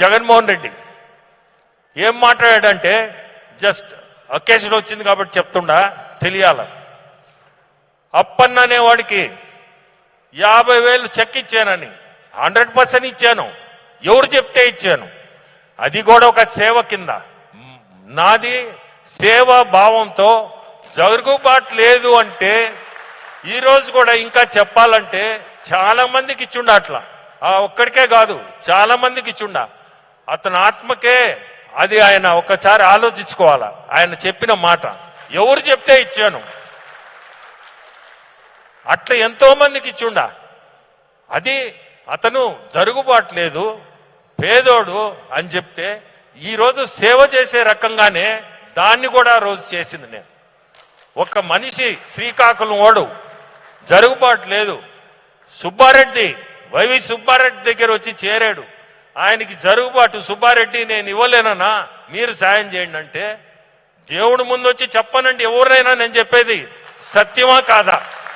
జగన్మోహన్ రెడ్డి ఏం మాట్లాడాడంటే just occasion వచ్చింది కాబట్టి చెప్తుండా తెలియాల. అప్పన్న అనేవాడికి యాభై వేలు చెక్ ఇచ్చానని హండ్రెడ్ పర్సెంట్ ఇచ్చాను. ఎవరు చెప్తే ఇచ్చాను. అది కూడా ఒక సేవ కింద. నాది సేవా భావంతో జరుగుబాటు లేదు అంటే ఈరోజు కూడా ఇంకా చెప్పాలంటే చాలా మందికి ఇచ్చుండ అట్లా. ఆ ఒక్కడికే కాదు చాలా మందికి ఇచ్చుండా. అతని ఆత్మకే అది ఆయన ఒకసారి ఆలోచించుకోవాలా? ఆయన చెప్పిన మాట. ఎవరు చెప్తే ఇచ్చాను? అట్లా ఎంతో మందికి ఇచ్చుండా? అది అతను జరుగుబాటు లేదు పేదోడు అని చెప్తే ఈరోజు సేవ చేసే రకంగానే దాన్ని కూడా రోజు చేసింది నేను. ఒక మనిషి శ్రీకాకుళం ఓడు జరుగుబాటు లేదు. సుబ్బారెడ్డి వైవి సుబ్బారెడ్డి దగ్గర వచ్చి చేరాడు. ఆయనకి జరుగుబాటు సుబ్బారెడ్డి నేను ఇవ్వలేనన్నా మీరు సాయం చేయండి అంటే దేవుడు ముందు వచ్చి చెప్పనండి ఎవరైనా నేను చెప్పేది సత్యమా కాదా?